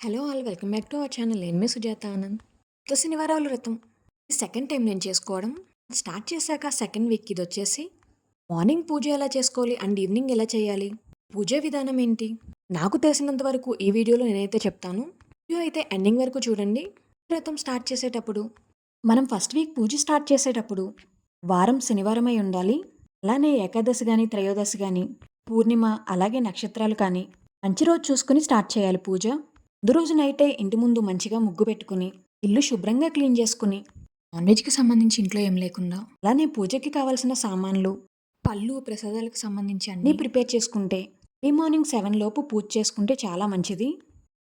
Hello all welcome back to our channel. నేను మీ సుజాత ఆనంద్. తో శనివారాలు వ్రతం. సెకండ్ టైం నేను చేసుకోవడం. స్టార్ట్ చేశాక సెకండ్ వీక్ ఇది వచ్చేసి మార్నింగ్ పూజ ఎలా చేసుకోవాలి అండ్ ఈవినింగ్ ఎలా చేయాలి? పూజ విధానం ఏంటి? నాకు తెలిసినంత వరకు ఈ వీడియోలో నేనైతే చెప్తాను. వీడియో అయితే ఎండింగ్ వరకు చూడండి. వ్రతం స్టార్ట్ చేసేటప్పుడు మనం ఫస్ట్ వీక్ పూజ స్టార్ట్ చేసేటప్పుడు వారం శనివారం అయి ఉండాలి. అలానే ఏకాదశి కానీ త్రయోదశి కానీ పూర్ణిమ అలాగే నక్షత్రాలు కానీ మంచి రోజు చూసుకుని స్టార్ట్ చేయాలి పూజ. ముందు రోజు నైటే ఇంటి ముందు మంచిగా ముగ్గు పెట్టుకుని ఇల్లు శుభ్రంగా క్లీన్ చేసుకుని నాన్ వెజ్కి సంబంధించి ఇంట్లో ఏం లేకుండా అలానే పూజకి కావాల్సిన సామాన్లు పళ్ళు ప్రసాదాలకు సంబంధించి అన్నీ ప్రిపేర్ చేసుకుంటే ఈ మార్నింగ్ సెవెన్ లోపు పూజ చేసుకుంటే చాలా మంచిది.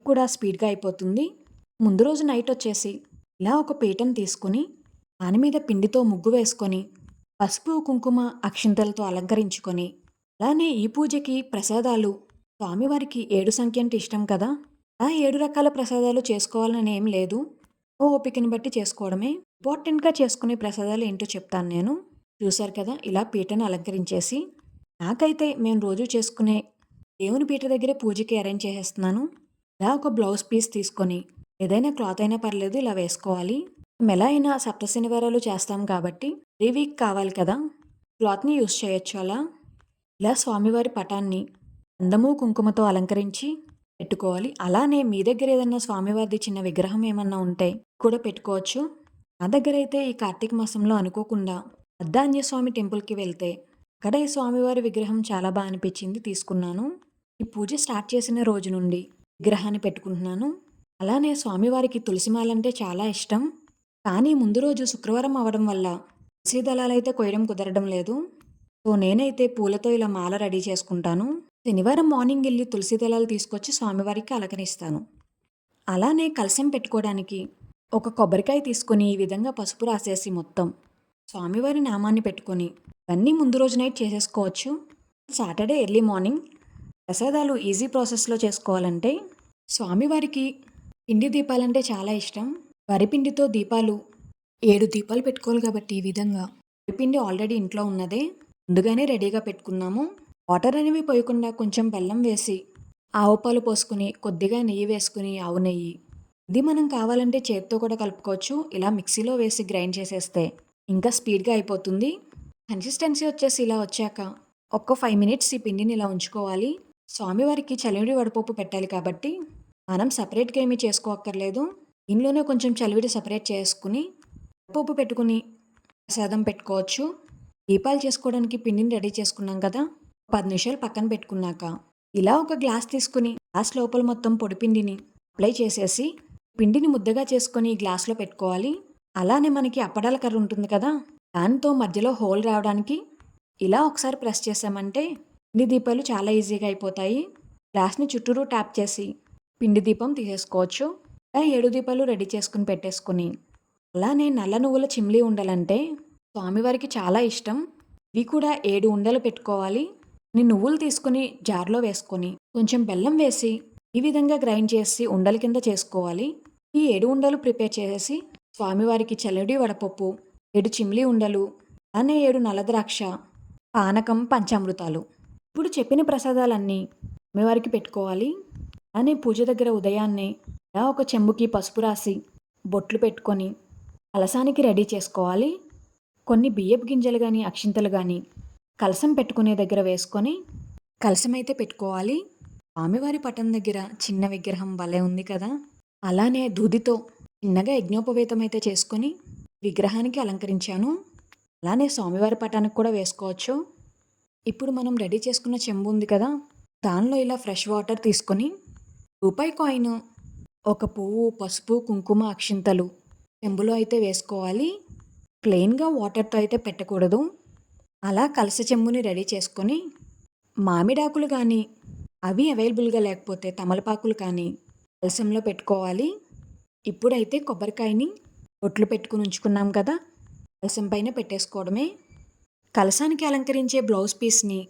కూడా స్పీడ్గా అయిపోతుంది. ముందు రోజు నైట్ వచ్చేసి ఇలా ఒక పీఠం తీసుకుని దాని మీద పిండితో ముగ్గు వేసుకొని పసుపు కుంకుమ అక్షింతలతో అలంకరించుకొని అలానే ఈ పూజకి ప్రసాదాలు స్వామివారికి ఏడు సంఖ్య అంటే ఇష్టం కదా? ఆ ఏడు రకాల ప్రసాదాలు చేసుకోవాలని ఏం లేదు. ఓపికని బట్టి చేసుకోవడమే. ఇంపార్టెంట్గా చేసుకునే ప్రసాదాలు ఏంటో చెప్తాను నేను. చూశారు కదా ఇలా పీటను అలంకరించేసి. నాకైతే మేము రోజు చేసుకునే దేవుని పీట దగ్గరే పూజకి అరేంజ్ చేసేస్తున్నాను. ఇలా ఒక బ్లౌజ్ పీస్ తీసుకొని ఏదైనా క్లాత్ అయినా పర్లేదు ఇలా వేసుకోవాలి. మేము ఎలా అయినా సప్త శనివారాలు చేస్తాం కాబట్టి త్రీ వీక్ కావాలి కదా. క్లాత్ని యూస్ చేయొచ్చు అలా? ఇలా స్వామివారి పటాన్ని అందము కుంకుమతో అలంకరించి పెట్టుకోవాలి. అలానే మీ దగ్గర ఏదన్నా స్వామివారిది చిన్న విగ్రహం ఏమన్నా ఉంటే కూడా పెట్టుకోవచ్చు. నా దగ్గర అయితే ఈ కార్తీక మాసంలో అనుకోకుండా అర్ధాంజ స్వామి టెంపుల్కి వెళ్తే అక్కడ ఈ స్వామివారి విగ్రహం చాలా బాగా అనిపించింది తీసుకున్నాను. ఈ పూజ స్టార్ట్ చేసిన రోజు నుండి విగ్రహాన్ని పెట్టుకుంటున్నాను. అలానే స్వామివారికి తులసిమాలంటే చాలా ఇష్టం. కానీ ముందు రోజు శుక్రవారం అవడం వల్ల తులసి దళాలైతే కొయ్యడం కుదరడం లేదు. సో నేనైతే పూలతో ఇలా మాల రెడీ చేసుకుంటాను. శనివారం మార్నింగ్ వెళ్ళి తులసి దళాలు తీసుకొచ్చి స్వామివారికి అలంకరిస్తాను. అలానే కలశం పెట్టుకోవడానికి ఒక కొబ్బరికాయ తీసుకొని ఈ విధంగా పసుపు రాసేసి మొత్తం స్వామివారి నామాన్ని పెట్టుకొని ఇవన్నీ ముందు రోజు నైట్ చేసేసుకోవచ్చు. సాటర్డే ఎర్లీ మార్నింగ్ ప్రసాదాలు ఈజీ ప్రాసెస్లో చేసుకోవాలంటే స్వామివారికి పిండి దీపాలంటే చాలా ఇష్టం. వరిపిండితో దీపాలు ఏడు దీపాలు పెట్టుకోవాలి కాబట్టి ఈ విధంగా వరిపిండి ఆల్రెడీ ఇంట్లో ఉన్నదే. ముందుగానే రెడీగా పెట్టుకున్నాము. వాటర్ అనేవి పోయకుండా కొంచెం బెల్లం వేసి ఆవు పాలు పోసుకుని కొద్దిగా నెయ్యి వేసుకుని ఆవు నెయ్యి. ఇది మనం కావాలంటే చేతితో కూడా కలుపుకోవచ్చు. ఇలా మిక్సీలో వేసి గ్రైండ్ చేసేస్తే ఇంకా స్పీడ్గా అయిపోతుంది. కన్సిస్టెన్సీ వచ్చేసి ఇలా వచ్చాక ఒక్క ఫైవ్ మినిట్స్ ఈ పిండిని ఇలా ఉంచుకోవాలి. స్వామివారికి చలివిడి వడపప్పు పెట్టాలి కాబట్టి మనం సపరేట్గా ఏమీ చేసుకోక్కర్లేదు. ఇంట్లోనే కొంచెం చలివిడి సపరేట్ చేసుకుని వడపప్పు పెట్టుకుని ప్రసాదం పెట్టుకోవచ్చు. దీపాలు చేసుకోవడానికి పిండిని రెడీ చేసుకున్నాం కదా? పది నిమిషాలు పక్కన పెట్టుకున్నాక ఇలా ఒక గ్లాస్ తీసుకుని గ్లాస్ లోపల మొత్తం పొడి పిండిని అప్లై చేసేసి పిండిని ముద్దగా చేసుకొని గ్లాస్లో పెట్టుకోవాలి. అలానే మనకి అప్పడాల కర్ర ఉంటుంది కదా దాంతో మధ్యలో హోల్ రావడానికి ఇలా ఒకసారి ప్రెస్ చేసామంటే పిండి దీపాలు చాలా ఈజీగా అయిపోతాయి. గ్లాస్ని చుట్టూరు ట్యాప్ చేసి పిండి దీపం తీసేసుకోవచ్చు. ఇలా ఏడు దీపాలు రెడీ చేసుకుని పెట్టేసుకుని అలానే నల్ల నువ్వుల చిమ్లీ ఉండాలంటే స్వామివారికి చాలా ఇష్టం. ఇవి కూడా ఏడు ఉండలు పెట్టుకోవాలి. నువ్వులు తీసుకుని జార్లో వేసుకొని కొంచెం బెల్లం వేసి ఈ విధంగా గ్రైండ్ చేసి ఉండల కింద చేసుకోవాలి. ఈ ఏడు ఉండలు ప్రిపేర్ చేసేసి స్వామివారికి చల్లడి వడపప్పు ఏడు చిమ్లీ ఉండలు అనే ఏడు నలద్రాక్ష పానకం పంచామృతాలు. ఇప్పుడు చెప్పిన ప్రసాదాలన్నీ అమ్మవారికి పెట్టుకోవాలి. అనే పూజ దగ్గర ఉదయాన్నే ఇలా ఒక చెంబుకి పసుపు రాసి బొట్లు పెట్టుకొని అలసానికి రెడీ చేసుకోవాలి. కొన్ని బియ్యపు గింజలు కానీ అక్షింతలు కానీ కలసం పెట్టుకునే దగ్గర వేసుకొని కలసమైతే అయితే పెట్టుకోవాలి. స్వామివారి పటం దగ్గర చిన్న విగ్రహం భలే ఉంది కదా అలానే దూదితో చిన్నగా యజ్ఞోపవేతం అయితే చేసుకొని విగ్రహానికి అలంకరించాను. అలానే స్వామివారి పటానికి కూడా వేసుకోవచ్చు. ఇప్పుడు మనం రెడీ చేసుకున్న చెంబు ఉంది కదా దానిలో ఇలా ఫ్రెష్ వాటర్ తీసుకొని రూపాయి కాయిన్ ఒక పువ్వు పసుపు కుంకుమ అక్షింతలు చెంబులో అయితే వేసుకోవాలి. ప్లెయిన్గా వాటర్తో అయితే పెట్టకూడదు. అలా కలస చెమ్ముని రెడీ చేసుకొని మామిడాకులు కానీ అవి అవైలబుల్గా లేకపోతే తమలపాకులు కానీ కలసంలో పెట్టుకోవాలి. ఇప్పుడైతే కొబ్బరికాయని ఒట్లు పెట్టుకుని ఉంచుకున్నాం కదా కలసం పైన పెట్టేసుకోవడమే. కలసానికి అలంకరించే బ్లౌజ్ పీస్ని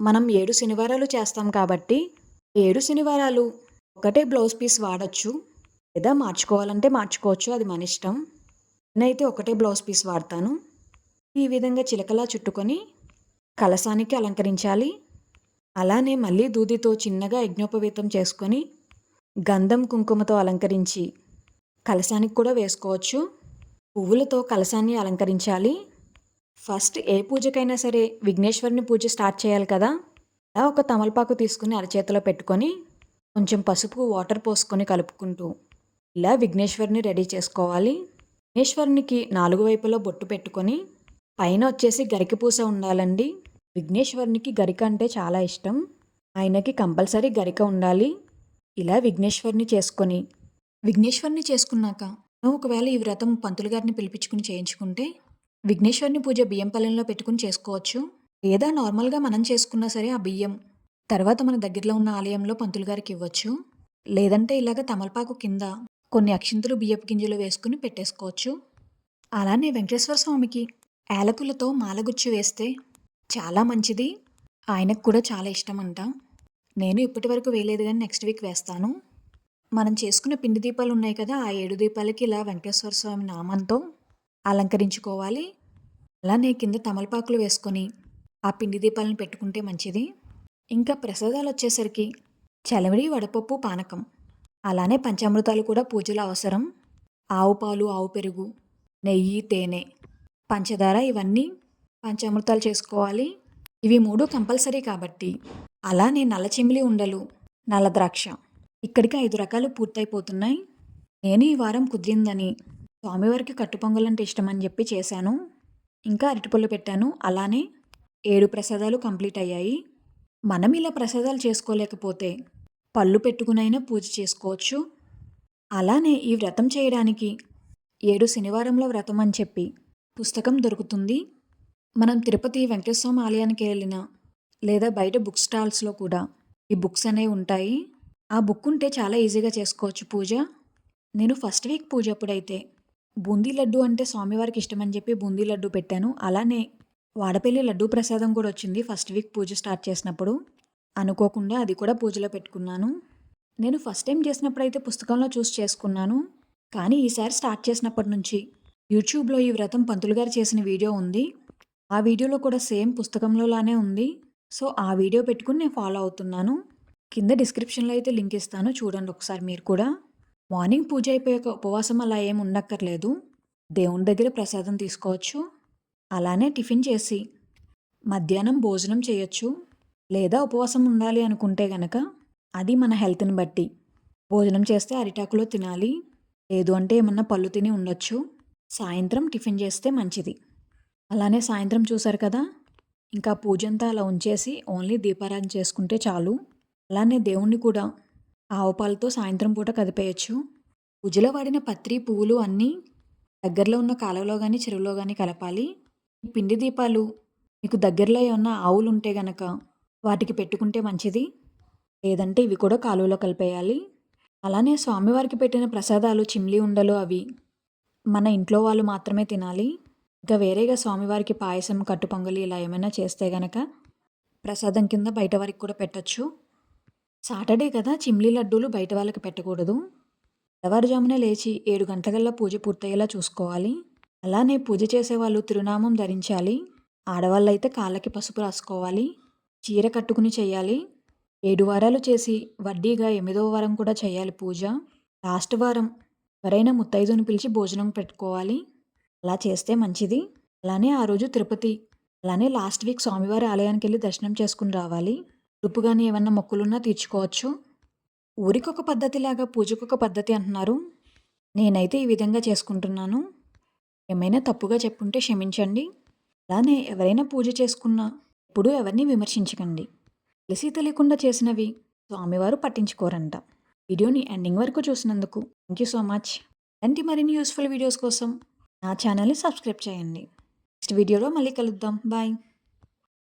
మనం ఏడు శనివారాలు చేస్తాం కాబట్టి ఏడు శనివారాలు ఒకటే బ్లౌజ్ పీస్ వాడచ్చు లేదా మార్చుకోవాలంటే మార్చుకోవచ్చు అది మన ఇష్టం. నేనైతే ఒకటే బ్లౌజ్ పీస్ వాడతాను. ఈ విధంగా చిలకలా చుట్టుకొని కలసానికి అలంకరించాలి. అలానే మళ్ళీ దూదితో చిన్నగా యజ్ఞోపవీతం చేసుకొని గంధం కుంకుమతో అలంకరించి కలశానికి కూడా వేసుకోవచ్చు. పువ్వులతో కలశాన్ని అలంకరించాలి. ఫస్ట్ ఏ పూజకైనా సరే విఘ్నేశ్వరుని పూజ స్టార్ట్ చేయాలి కదా. అలా ఒక తమలపాకు తీసుకుని అరచేతిలో పెట్టుకొని కొంచెం పసుపు వాటర్ పోసుకొని కలుపుకుంటూ ఇలా విఘ్నేశ్వరుని రెడీ చేసుకోవాలి. విఘ్నేశ్వరునికి నాలుగు వైపులో బొట్టు పెట్టుకొని పైన వచ్చేసి గరిక పూస ఉండాలండి. విఘ్నేశ్వరునికి గరిక అంటే చాలా ఇష్టం. ఆయనకి కంపల్సరీ గరిక ఉండాలి. ఇలా విఘ్నేశ్వరుని చేసుకొని. విఘ్నేశ్వరుని చేసుకున్నాక నువ్వు ఒకవేళ ఈ వ్రతం పంతులు గారిని పిలిపించుకుని చేయించుకుంటే విఘ్నేశ్వరిని పూజ బియ్యం పల్లెంలో పెట్టుకుని చేసుకోవచ్చు. లేదా నార్మల్గా మనం చేసుకున్నా సరే ఆ బియ్యం తర్వాత మన దగ్గరలో ఉన్న ఆలయంలో పంతులు గారికి ఇవ్వచ్చు. లేదంటే ఇలాగ తమలపాకు కింద కొన్ని అక్షింతలు బియ్యపు గింజలు వేసుకుని పెట్టేసుకోవచ్చు. అలానే వెంకటేశ్వర స్వామికి ఏలకులతో మాలగుచ్చి వేస్తే చాలా మంచిది. ఆయనకు కూడా చాలా ఇష్టం అంట నేను ఇప్పటి వరకు వేయలేదు కానీ నెక్స్ట్ వీక్ వేస్తాను. మనం చేసుకున్న పిండి దీపాలు ఉన్నాయి కదా ఆ ఏడు దీపాలకి ఇలా వెంకటేశ్వర స్వామి నామంతో అలంకరించుకోవాలి. అలానే కింద తమలపాకులు వేసుకొని ఆ పిండి దీపాలను పెట్టుకుంటే మంచిది. ఇంకా ప్రసాదాలు వచ్చేసరికి చలవిడి వడపప్పు పానకం. అలానే పంచామృతాలు కూడా పూజలో అవసరం. ఆవు పాలు ఆవు పెరుగు నెయ్యి తేనె పంచదార ఇవన్నీ పంచామృతాలు చేసుకోవాలి. ఇవి మూడు కంపల్సరీ కాబట్టి. అలానే నల్ల చిమిలి ఉండలు నల్ల ద్రాక్ష ఇక్కడికి ఐదు రకాలు పూర్తయిపోతున్నాయి. నేను ఈ వారం కుదిరిందని స్వామివారికి కట్టుపొంగల్ అంటే ఇష్టమని చెప్పి చేశాను. ఇంకా అరటిపళ్ళు పెట్టాను. అలానే ఏడు ప్రసాదాలు కంప్లీట్ అయ్యాయి. మనం ఇలా ప్రసాదాలు చేసుకోలేకపోతే పళ్ళు పెట్టుకునైనా పూజ చేసుకోవచ్చు. అలానే ఈ వ్రతం చేయడానికి ఏడు శనివారంలో వ్రతం అని చెప్పి పుస్తకం దొరుకుతుంది. మనం తిరుపతి వెంకటేశ్వర ఆలయానికి వెళ్ళిన లేదా బయట బుక్ స్టాల్స్లో కూడా ఈ బుక్స్ అనేవి ఉంటాయి. ఆ బుక్ ఉంటే చాలా ఈజీగా చేసుకోవచ్చు పూజ. నేను ఫస్ట్ వీక్ పూజ అప్పుడైతే బూందీ లడ్డు అంటే స్వామివారికి ఇష్టమని చెప్పి బూందీ లడ్డు పెట్టాను. అలానే వాడపల్లి లడ్డు ప్రసాదం కూడా వచ్చింది ఫస్ట్ వీక్ పూజ స్టార్ట్ చేసినప్పుడు. అనుకోకుండా అది కూడా పూజలో పెట్టుకున్నాను. నేను ఫస్ట్ టైం చేసినప్పుడు అయితే పుస్తకంలో చూసి చేసుకున్నాను. కానీ ఈసారి స్టార్ట్ చేసినప్పటి నుంచి యూట్యూబ్లో ఈ వ్రతం పంతులు గారు చేసిన వీడియో ఉంది. ఆ వీడియోలో కూడా సేమ్ పుస్తకంలోలానే ఉంది. సో ఆ వీడియో పెట్టుకుని నేను ఫాలో అవుతున్నాను. కింద డిస్క్రిప్షన్లో అయితే లింక్ ఇస్తాను. చూడండి ఒకసారి మీరు కూడా. మార్నింగ్ పూజ అయిపోయాక ఉపవాసం అలా ఏం ఉండక్కర్లేదు. దేవుని దగ్గర ప్రసాదం తీసుకోవచ్చు. అలానే టిఫిన్ చేసి మధ్యాహ్నం భోజనం చేయొచ్చు. లేదా ఉపవాసం ఉండాలి అనుకుంటే గనక అది మన హెల్త్ని బట్టి. భోజనం చేస్తే అరిటాకులో తినాలి. లేదు అంటే ఏమన్నా పళ్ళు తిని ఉండొచ్చు. సాయంత్రం టిఫిన్ చేస్తే మంచిది. అలానే సాయంత్రం చూసారు కదా? ఇంకా పూజంతా అలా ఉంచేసి ఓన్లీ దీపారాధన చేసుకుంటే చాలు. అలానే దేవుణ్ణి కూడా. ఆవుపాలతో సాయంత్రం పూట కదిపేయచ్చు. పూజలో వాడిన పత్రి పువ్వులు అన్నీ దగ్గరలో ఉన్న కాలువలో కానీ చెరువులో కానీ కలపాలి. పిండి దీపాలు. మీకు దగ్గరలో ఏమన్నా ఆవులు ఉంటే గనక వాటికి పెట్టుకుంటే మంచిది. లేదంటే ఇవి కూడా కాలువలో కలిపేయాలి. అలానే స్వామివారికి పెట్టిన ప్రసాదాలు చిమ్లీ ఉండలు అవి మన ఇంట్లో వాళ్ళు మాత్రమే తినాలి. ఇంకా వేరేగా స్వామివారికి పాయసం కట్టు పొంగలి ఇలా ఏమైనా చేస్తే గనక ప్రసాదం కింద బయట వారికి కూడా పెట్టచ్చు. సాటర్డే కదా చిమ్లీ లడ్డూలు బయట వాళ్ళకి పెట్టకూడదు. తెల్లవారుజామున లేచి ఏడు గంటలకల్లా పూజ పూర్తయ్యేలా చూసుకోవాలి. అలానే పూజ చేసేవాళ్ళు తిరునామం ధరించాలి. ఆడవాళ్ళైతే కాళ్ళకి పసుపు రాసుకోవాలి. చీర కట్టుకుని చేయాలి. ఏడు వారాలు చేసి వడ్డీగా ఎనిమిదవ వారం కూడా చేయాలి పూజ. లాస్ట్ వారం ఎవరైనా ముత్తైదుని పిలిచి భోజనం పెట్టుకోవాలి. అలా చేస్తే మంచిది. అలానే ఆ రోజు తిరుపతి అలానే లాస్ట్ వీక్ స్వామివారి ఆలయానికి వెళ్ళి దర్శనం చేసుకుని రావాలి. దుప్పు కానీ ఏమన్నా మొక్కులున్నా తీర్చుకోవచ్చు. ఊరికొక పద్ధతిలాగా పూజకొక పద్ధతి అంటున్నారు. నేనైతే ఈ విధంగా చేసుకుంటున్నాను. ఏమైనా తప్పుగా చెప్పుంటే క్షమించండి. అలానే ఎవరైనా పూజ చేసుకున్నా ఎప్పుడూ ఎవరిని విమర్శించకండి. తెలిసి తెలియకుండా చేసినవి స్వామివారు పట్టించుకోరంట. వీడియోని ఎండింగ్ వరకు చూసినందుకు థ్యాంక్ యూ సో మచ్. ఇలాంటి మరిన్ని యూస్ఫుల్ వీడియోస్ కోసం నా ఛానల్ని సబ్స్క్రైబ్ చేయండి. నెక్స్ట్ వీడియోలో మళ్ళీ కలుద్దాం. బాయ్.